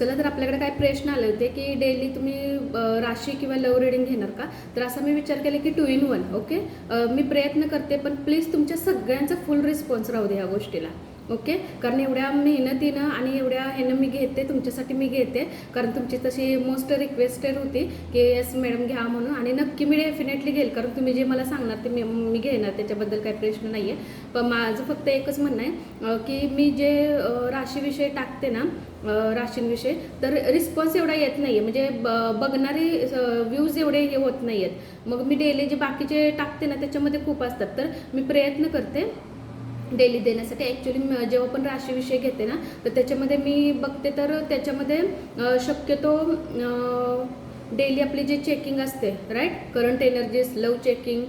चला तर आपल्याकडे काय प्रश्न आले होते की डेली तुम्ही राशी किंवा लव रिडिंग घेणार का? तर असा मी विचार केला की टू इन वन ओके मी प्रयत्न करते पण प्लीज तुमच्या सगळ्यांचा फुल रिस्पॉन्स राहू दे या गोष्टीला ओके कारण एवढ्या मेहनतीनं आणि एवढ्या ह्यानं मी घेते तुमच्यासाठी मी घेते कारण तुमची तशी मोस्ट रिक्वेस्टेड होती की येस मॅडम घ्या म्हणून आणि नक्की मी डेफिनेटली घेईल कारण तुम्ही जे मला सांगणार ते मी मी घेणार त्याच्याबद्दल काही प्रश्न नाही आहे पण माझं फक्त एकच म्हणणं आहे की मी जे राशीविषयी टाकते ना राशींविषयी तर रिस्पॉन्स एवढा येत नाही आहे म्हणजे ब बघणारे व्ह्यूज एवढे हे होत नाही आहेत मग मी डेली जे बाकीचे टाकते ना त्याच्यामध्ये खूप असतात. तर मी प्रयत्न करते डेली देण्यासाठी. ॲक्च्युली जेव्हा पण राशीविषयी घेते ना तर त्याच्यामध्ये मी बघते तर त्याच्यामध्ये शक्यतो डेली आपली जे चेकिंग असते right current energies love checking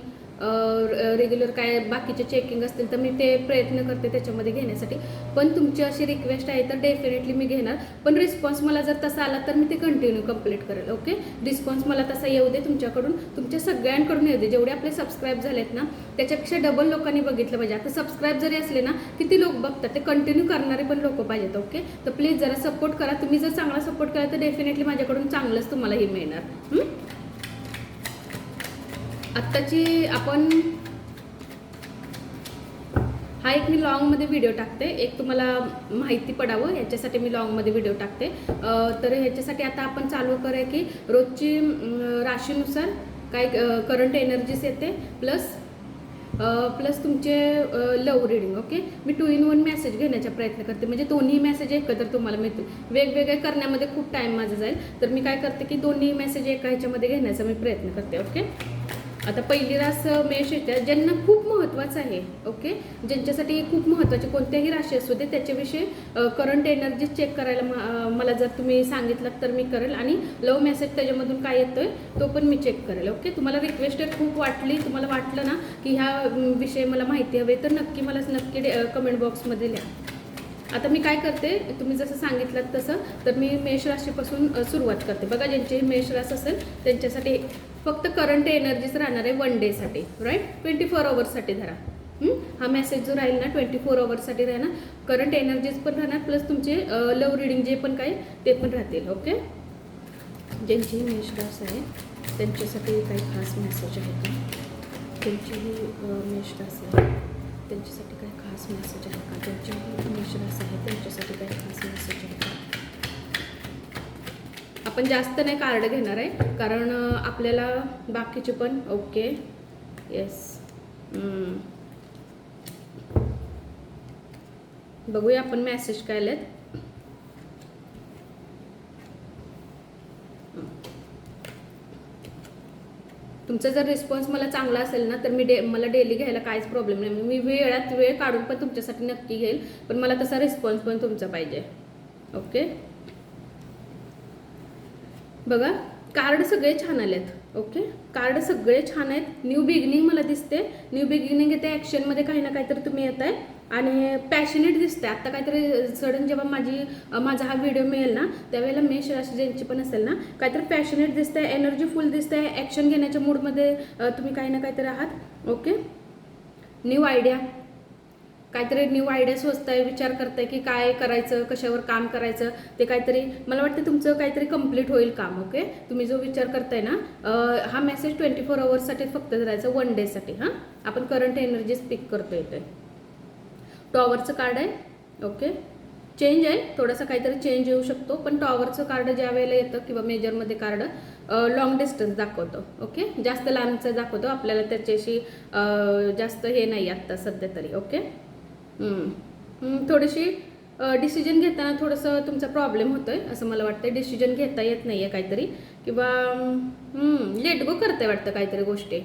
regular काय बाकीचे चेकिंग असतील तर मी ते प्रयत्न करते त्याच्यामध्ये घेण्यासाठी. पण तुमची अशी रिक्वेस्ट आहे तर डेफिनेटली मी घेणार. पण रिस्पॉन्स मला जर तसा आला तर मी ते कंटिन्यू कंप्लीट करेल ओके रिस्पॉन्स मला तसा येऊ दे तुमच्याकडून. तुमच्या सगळ्यांकडून येऊ दे. जेवढे आपले सबस्क्राईब झालेत ना त्याच्यापेक्षा डबल लोकांनी बघितलं पाहिजे. आता सबस्क्राईब जरी असले ना किती लोक बघतात? ते कंटिन्यू करणारे पण लोक पाहिजेत ओके तर प्लीज जरा सपोर्ट करा. तुम्ही जर चांगला सपोर्ट केला तर डेफिनेटली माझ्याकडून चांगलंच तुम्हाला हे मिळणार. हं? आत्ताची आपण हा एक मी लॉंगमध्ये व्हिडिओ टाकते. एक तुम्हाला माहिती पडावं याच्यासाठी मी लॉंगमध्ये व्हिडिओ टाकते. तर ह्याच्यासाठी आता आपण चालू करूया की रोजची राशीनुसार काय करंट एनर्जीस येते प्लस प्लस तुमचे लव रिडिंग ओके मी टू इन वन मेसेज घेण्याचा प्रयत्न करते. म्हणजे दोन्ही मेसेज एकत्र तुम्हाला मिळतील. वेगवेगळे करण्यामध्ये खूप टाईम माझा जाईल. तर मी काय करते की दोन्ही मेसेज एका ह्याच्यामध्ये घेण्याचा मी प्रयत्न करते ओके आता पहिली रास मेष येते ज्यांना खूप महत्त्वाचं आहे ओके? ज्यांच्यासाठी खूप महत्त्वाचे कोणत्याही राशी असू दे त्याच्याविषयी करंट एनर्जी चेक करायला म- मला जर तुम्ही सांगितलं तर मी करेल. आणि लव मेसेज त्याच्यामधून काय येतोय तो पण मी चेक करेल ओके? तुम्हाला रिक्वेस्टेड खूप वाटली तुम्हाला वाटलं ना की ह्या विषयी मला माहिती हवी तर नक्की मला नक्की कमेंट बॉक्समध्ये लिहा. आता मी काय करते तुम्ही जसं सांगितलं तसं तर मी मेष राशीपासून सुरुवात करते. बघा ज्यांची मेष रास असेल त्यांच्यासाठी फक्त करंट एनर्जीच राहणार आहे वन डेसाठी राईट ट्वेंटी फोर अवर्ससाठी धरा. हा मेसेज जो राहील ना ट्वेंटी फोर अवर्ससाठी राहणार करंट एनर्जीज पण राहणार प्लस तुमचे लव रिडिंग जे पण काही ते पण राहतील ओके ज्यांची मेषरास आहे त्यांच्यासाठी काही खास मेसेज आहे का? त्यांचीही मेषरास आहे. त्यांच्यासाठी काही खास मेसेज आहे का? ज्यांची मेषरास आहे त्यांच्यासाठी काही खास मेसेज आहे का? आपण जास्त नाही कार्ड घेणार आहे कारण आपल्याला बाकीचे पण ओके येस बघूया आपण मेसेज काय आलेत. तुमचा जर रिस्पॉन्स मला चांगला असेल ना तर मी डे मला डेली घ्यायला काहीच प्रॉब्लेम नाही. मी वेळात वेळ काढून पण तुमच्यासाठी नक्की घेईल पण मला तसा रिस्पॉन्स पण तुमचा पाहिजे. ओके? बघा कार्ड सगळे छान आलेत ओके? कार्ड सगळे छान आहेत. न्यू बिगिनिंग मला दिसते. न्यू बिगिनिंग येते ॲक्शनमध्ये काही ना काहीतरी तुम्ही येत आहे आणि पॅशनेट दिसते. आत्ता काहीतरी सडन जेव्हा माझी माझा हा व्हिडिओ मिळेल ना त्यावेळेला मेष राशी ज्यांची पण असेल ना काहीतरी पॅशनेट दिसतंय एनर्जी फुल दिसतंय ॲक्शन घेण्याच्या मूडमध्ये तुम्ही काही ना काहीतरी आहात ओके? न्यू आयडिया काहीतरी न्यू आयडिया सोचताय विचार करताय की काय करायचं कशावर काम करायचं ते काहीतरी मला वाटतं तुमचं काहीतरी कंप्लीट होईल काम ओके तुम्ही जो विचार करताय ना हा मेसेज ट्वेंटी फोर अवर्ससाठी फक्त करायचं वन डेसाठी हां? आपण करंट एनर्जी स्पीक करतो येतोय टॉवरचं कार्ड आहे ओके चेंज आहे थोडासा काहीतरी चेंज येऊ शकतो पण टॉवरचं कार्ड ज्या वेळेला येतं किंवा मेजरमध्ये कार्ड लॉंग डिस्टन्स दाखवतो ओके जास्त लांबचं दाखवतो आपल्याला त्याच्याशी जास्त हे नाही आत्ता सध्या तरी ओके थोडीशी डिसिजन घेताना थोडंसं तुमचा प्रॉब्लेम होतोय असं मला वाटतं डिसिजन घेता येत नाही आहे काहीतरी. किंवा लेट गो करताय वाटतं काहीतरी गोष्टी.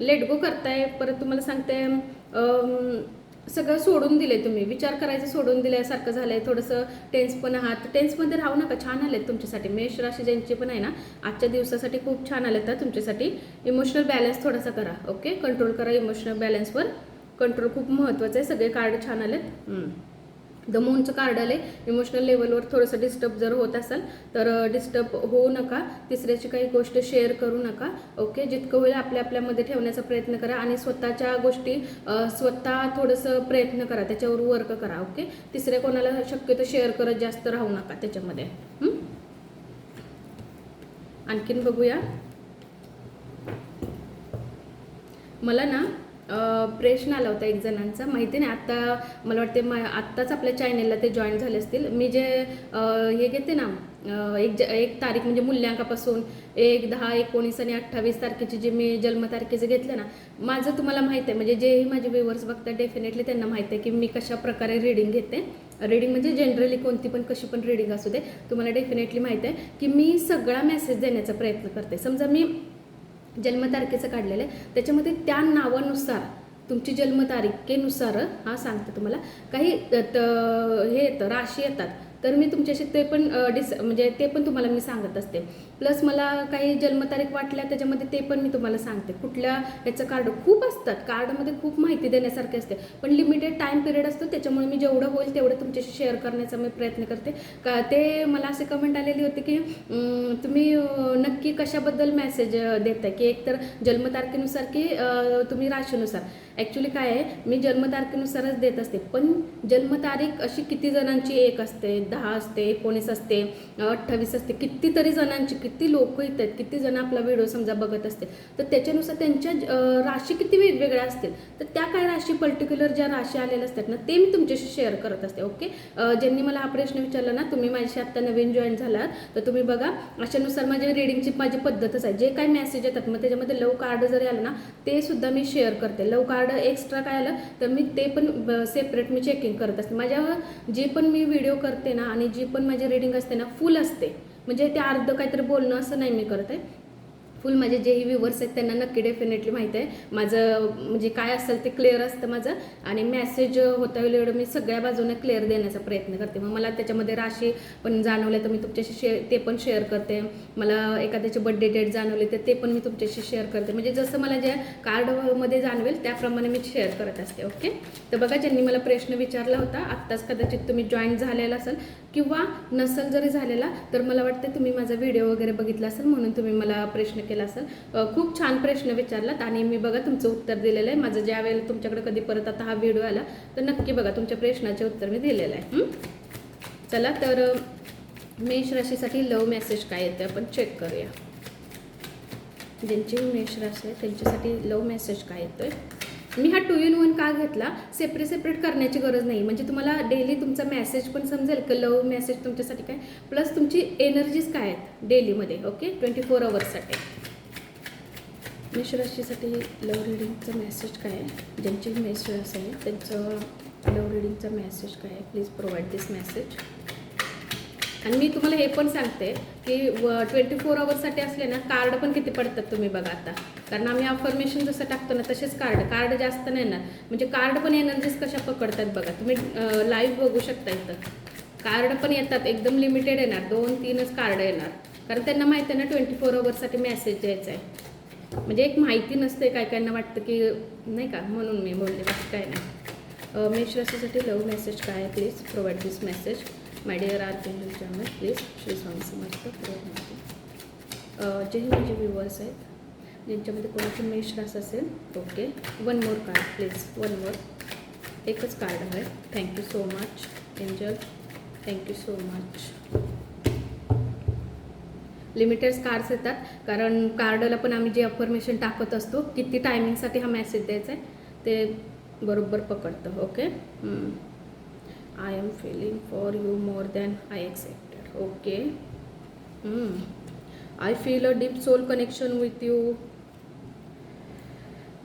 लेट गो करताय परत तुम्हाला सांगते सगळं सोडून दिले तुम्ही. विचार करायचं सोडून दिल्यासारखं झालंय. थोडंसं टेन्स पण आहात. टेन्समध्ये राहू नका छान आलेत तुमच्यासाठी. मेष राशी ज्यांचे पण आहे ना आजच्या दिवसासाठी खूप छान आलेत हा तुमच्यासाठी. इमोशनल बॅलन्स थोडासा करा ओके कंट्रोल करा इमोशनल बॅलन्सवर कंट्रोल खूप महत्त्वाचं आहे. सगळे कार्ड छान आलेत. हम्म. द मूनचं कार्ड आले इमोशनल लेवलवर थोडंसं डिस्टर्ब जर होत असाल तर डिस्टर्ब होऊ नका. तिसऱ्याची काही गोष्ट शेअर करू नका. ओके जितकं होईल आपल्या आपल्यामध्ये ठेवण्याचा प्रयत्न करा आणि स्वतःच्या गोष्टी स्वतः थोडंसं प्रयत्न करा. त्याच्यावर वर्क करा. ओके तिसऱ्या कोणाला शक्यतो शेअर करत जास्त राहू नका त्याच्यामध्ये? आणखीन बघूया. मला ना प्रश्न आला होता एक जणांचा. माहिती नाही आत्ता मला वाटते म आत्ताच आपल्या चॅनेलला ते जॉईन झाले असतील. मी जे हे घेते ना एक ज एक तारीख म्हणजे मूल्यांकापासून एक दहा एकोणीस आणि अठ्ठावीस तारखेची जे मी जन्मतारखेचं घेतलं ना माझं तुम्हाला माहीत आहे म्हणजे जेही माझे व्ह्युअर्स बघतात डेफिनेटली त्यांना माहीत आहे की मी कशा प्रकारे रीडिंग घेते. रीडिंग म्हणजे जनरली कोणती पण कशी पण रीडिंग असू दे तुम्हाला डेफिनेटली माहीत आहे की मी सगळा मेसेज देण्याचा प्रयत्न करते. समजा मी जन्मतारखेचं काढलेलं आहे. त्याच्यामध्ये त्या नावानुसार तुमची जन्मतारखेनुसार हा सांगतं तुम्हाला काही त- हे येतं राशी येतात. तर मी तुमच्याशी ते पण डिस म्हणजे ते पण तुम्हाला मी सांगत असते. प्लस मला काही जन्मतारीख वाटल्या त्याच्यामध्ये ते पण मी तुम्हाला सांगते. कुठल्या याचं कार्ड खूप असतात. कार्डमध्ये खूप माहिती देण्यासारखे असते. पण लिमिटेड टाईम पिरियड असतो त्याच्यामुळे मी जेवढं होईल तेवढं तुमच्याशी शेअर करण्याचा मी प्रयत्न करते. का ते मला असे कमेंट आलेली होती की तुम्ही नक्की कशाबद्दल मेसेज देताय? की एकतर जन्मतारखेनुसार की तुम्ही राशीनुसार? ॲक्च्युली काय आहे मी जन्मतारखेनुसारच देत असते. पण जन्मतारीख अशी किती जणांची? एक असते दहा असते एकोणीस असते अठ्ठावीस असते. कितीतरी जणांची किती लोक येत आहेत किती जण आपला व्हिडिओ समजा बघत असते तर त्याच्यानुसार त्यांच्या राशी किती वेगवेगळ्या असतील तर त्या काय राशी पर्टिक्युलर ज्या राशी आलेल्या असतात ना ते मी तुमच्याशी शेअर करत असते ओके ज्यांनी मला हा प्रश्न विचारला ना तुम्ही माझ्याशी आत्ता नवीन जॉईन झालात तर तुम्ही बघा अशानुसार माझ्या रिडिंगची माझी पद्धतच आहे जे काय मेसेज येतात मग त्याच्यामध्ये लव कार्ड जरी आलं ना ते सुद्धा मी शेअर करते. लव कार्ड एक्स्ट्रा काय आलं तर मी ते पण सेपरेट मी चेकिंग करत असते. माझ्या जे पण मी व्हिडिओ करते ना आणि जी पण माझी रिडिंग असते ना फुल असते. म्हणजे ते अर्ध काहीतरी बोलणं असं नाही मी करत आहे. फुल माझे जेही व्ह्युअर्स आहेत त्यांना नक्की डेफिनेटली माहीत आहे. माझं म्हणजे काय असेल ते क्लिअर असतं माझं. आणि मेसेज होता येईल एवढं मी सगळ्या बाजूने क्लिअर देण्याचा प्रयत्न करते. मग मला त्याच्यामध्ये राशी पण जाणवले तर मी तुमच्याशी शेअर ते पण शेअर करते. मला एखाद्याचे बड्डे डेट जाणवले तर ते पण मी तुमच्याशी शेअर करते. म्हणजे जसं मला ज्या कार्डमध्ये जाणवेल त्याप्रमाणे मी शेअर करत असते ओके तर बघा ज्यांनी मला प्रश्न विचारला होता आत्ताच कदाचित तुम्ही जॉईन झालेला असेल किंवा नसेल जरी झालेला तर मला वाटतं तुम्ही माझा व्हिडिओ वगैरे बघितला असेल म्हणून तुम्ही मला प्रश्न केला. असेल. खूप छान प्रश्न विचारलात आणि मी बघा तुमचं उत्तर दिलेलं आहे. माझं ज्या वेळेला तुमच्याकडे कधी परत आता हा व्हिडिओ आला तर नक्की बघा तुमच्या प्रश्नाचे उत्तर मी दिलेलं आहे. चला तर मेष राशीसाठी लव मेसेज काय येते आपण चेक करूया. ज्यांची मेष राशी आहे त्यांच्यासाठी लव मेसेज काय येतोय? मी हा टू इन वन का घेतला? सेपरेट सेपरेट करण्याची गरज नाही. म्हणजे तुम्हाला डेली तुमचा मेसेज पण समजेल की लव मेसेज तुमच्यासाठी काय? प्लस तुमची एनर्जीज काय आहेत? डेलीमध्ये ओके ट्वेंटी फोर अवर्ससाठी मेष राशीसाठी लव रिडिंगचा मेसेज काय आहे? ज्यांची मेष राशी आहे त्यांचं लव रिडिंगचा मेसेज काय आहे? प्लीज प्रोव्हाइड दिस मेसेज आणि मी तुम्हाला हे पण सांगते की ट्वेंटी फोर अवर्ससाठी असले ना कार्ड पण किती पडतात तुम्ही बघा आता. कारण आम्ही अफर्मेशन जसं टाकतो ना तसेच कार्ड कार्ड जास्त नाही येणार म्हणजे कार्ड पण एनर्जीज कशा पकडतात बघा. तुम्ही लाईव्ह बघू शकता इथं. कार्ड पण येतात. एकदम लिमिटेड येणार. दोन तीनच कार्ड येणार. कारण त्यांना माहिती आहे ना ट्वेंटी फोर अवर्ससाठी मेसेज द्यायचा आहे. म्हणजे एक माहिती नसते काय कायना वाटतं की नाही का म्हणून मी बोलले बाकी काय नाही. अ, मेष राशीसाठी लव मेसेज काय आहे? Please provide this message my dear R Kendra channel please Shri Swami Samarth provide जे अ, माझे व्ह्युअर्स आहेत. ज्यांच्यामध्ये कोणाची मेष रास असेल okay. One more card please one more एकच कार्ड आहे. Thank you so much angel thank you so much limited cards येतात. कारण कार्डला पण आम्ही जे अफर्मेशन टाकत असतो किती टायमिंगसाठी हा मेसेज द्यायचा आहे ते बरोबर पकडतं okay I am feeling for you more than I expected okay I feel a deep soul connection with you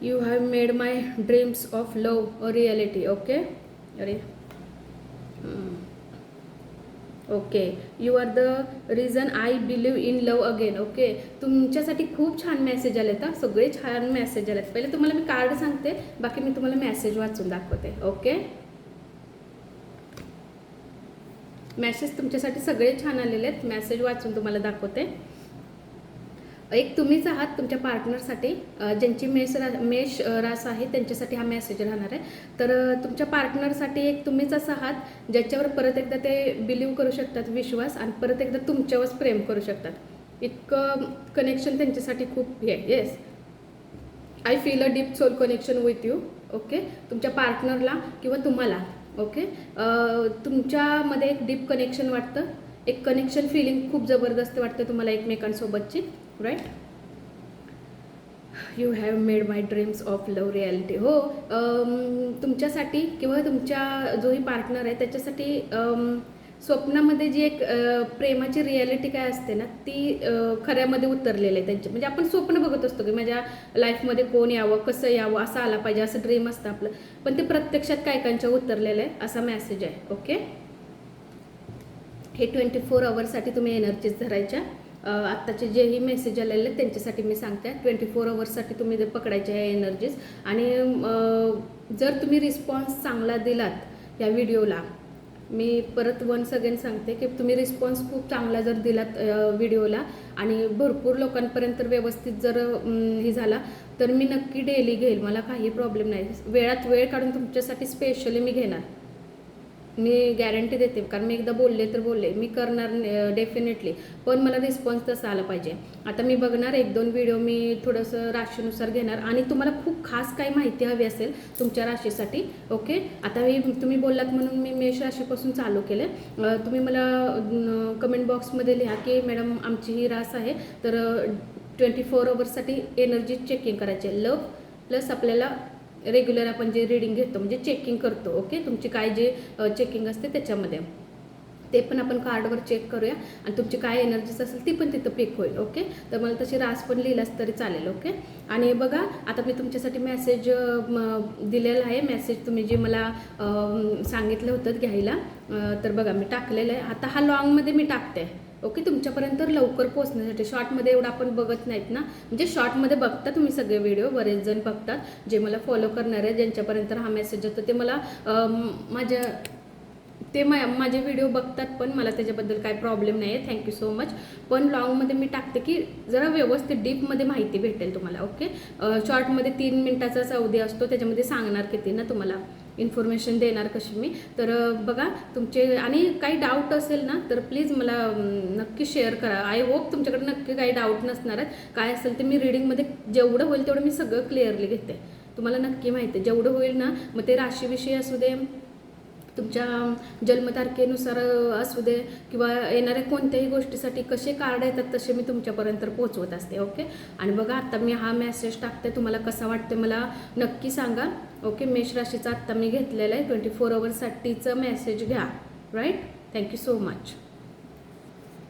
you have made my dreams of love a reality okay अरे. Okay you are the reason I believe in love again okay तुमच्यासाठी खूप छान message आले हा. सगळे छान message आलेत. पहिले तुम्हाला मी कार्ड सांगते बाकी मी तुम्हाला मेसेज वाचून दाखवते. ओके मेसेज तुमच्यासाठी सगळे छान आलेले आहेत. मेसेज वाचून तुम्हाला दाखवते. एक तुम्हीच आहात तुमच्या पार्टनरसाठी ज्यांची मेष रा मेष रास आहे त्यांच्यासाठी हा मेसेज राहणार आहे. तर तुमच्या पार्टनरसाठी एक तुम्हीच असं आहात ज्याच्यावर परत एकदा ते बिलीव्ह करू शकतात विश्वास आणि परत एकदा तुमच्यावर प्रेम करू शकतात. इतकं कनेक्शन त्यांच्यासाठी खूप हे yes I feel a deep soul connection with you okay तुमच्या पार्टनरला किंवा तुम्हाला. ओके तुमच्यामध्ये एक डीप कनेक्शन वाटतं. एक कनेक्शन फिलिंग खूप जबरदस्त वाटतं तुम्हाला एकमेकांसोबतची. Right you have made my dreams of love reality हो तुमच्यासाठी किंवा तुमच्या जोही पार्टनर आहे त्याच्यासाठी स्वप्नामध्ये जी एक प्रेमाची रियालिटी काय असते ना ती खऱ्यामध्ये उतरलेली आहे त्यांची. म्हणजे आपण स्वप्न बघत असतो की माझ्या लाईफमध्ये कोण यावं कसं यावं असं आला पाहिजे असं ड्रीम असतं आपलं. पण ते प्रत्यक्षात कायकांच्या उतरलेलं आहे असा मेसेज आहे. ओके हे ट्वेंटी फोर अवर्ससाठी तुम्ही एनर्जीज धरायच्या. आत्ताचे जेही मेसेज आलेले आहेत त्यांच्यासाठी मी सांगते. ट्वेंटी फोर अवर्ससाठी तुम्ही ते पकडायचे आहे एनर्जीज आणि जर तुम्ही रिस्पॉन्स चांगला दिलात या व्हिडिओला मी परत वन्स अगेन सांगते की तुम्ही रिस्पॉन्स खूप चांगला जर दिलात व्हिडिओला आणि भरपूर लोकांपर्यंत व्यवस्थित जर हे झाला तर मी नक्की डेली घेईल. मला काही प्रॉब्लेम नाही. वेळात वेळ काढून तुमच्यासाठी स्पेशली मी घेणार. मी गॅरंटी देते कारण मी एकदा बोलले तर बोलले मी करणार डेफिनेटली पण मला रिस्पॉन्स तसा आला पाहिजे. आता मी बघणार एक दोन व्हिडिओ मी थोडंसं राशीनुसार घेणार. आणि तुम्हाला खूप खास काही माहिती हवी असेल तुमच्या राशीसाठी ओके आता मी तुम्ही बोललात म्हणून मी मेष राशीपासून चालू केलं तुम्ही मला कमेंट बॉक्समध्ये लिहा की मॅडम आमची ही रास आहे. तर ट्वेंटी फोर अवर्ससाठी एनर्जी चेकिंग करायचे लव प्लस आपल्याला रेग्युलर आपण जे रीडिंग घेतो म्हणजे चेकिंग करतो ओके तुमची काय जे चेकिंग असते त्याच्यामध्ये. ते पण आपण कार्डवर चेक करूया. आणि तुमची काय एनर्जीज असेल ती पण तिथं पिक होईल ओके तर मला तशी रास पण लिहिलास तरी चालेल ओके आणि बघा आता मी तुमच्यासाठी मेसेज दिलेला आहे. मेसेज तुम्ही जे मला सांगितलं होतं घ्यायला तर बघा मी टाकलेलं आहे. आता हा लॉंगमध्ये मी टाकते. ओके तुमच्यापर्यंत लवकर पोहोचण्यासाठी. शॉर्टमध्ये एवढं आपण बघत नाहीत ना? म्हणजे शॉर्टमध्ये बघता तुम्ही सगळे व्हिडिओ बरेच जण बघतात जे मला फॉलो करणार आहेत ज्यांच्यापर्यंत हा मेसेज येतो. ते मला माझ्या ते मा माझे व्हिडिओ बघतात पण मला त्याच्याबद्दल काय प्रॉब्लेम नाही आहे थँक्यू सो मच पण लॉंगमध्ये मी टाकते की जरा व्यवस्थित डीपमध्ये माहिती भेटेल तुम्हाला ओके शॉर्टमध्ये तीन मिनटाचा अवधी असतो त्याच्यामध्ये सांगणार किती ना तुम्हाला. इन्फॉर्मेशन देणार कशी मी. तर बघा तुमचे आणि काही डाऊट असेल ना तर प्लीज मला नक्की शेअर करा. आय होप तुमच्याकडे नक्की काही डाऊट नसणार आहेत. काय असेल ते मी रिडिंगमध्ये जेवढं होईल तेवढं मी सगळं क्लिअरली घेते. तुम्हाला नक्की माहिती आहे. जेवढं होईल ना मग ते राशीविषयी असू दे तुमच्या जन्मतारखेनुसार असू दे किंवा येणाऱ्या कोणत्याही गोष्टीसाठी कसे कार्ड येतात तसे मी तुमच्यापर्यंत पोहोचवत असते ओके? आणि बघा आत्ता मी हा मेसेज टाकते तुम्हाला कसा वाटते मला नक्की सांगा ओके? मेष राशीचा आत्ता मी घेतलेला आहे ट्वेंटी फोर अवर्ससाठीचं मेसेज घ्या right thank you so much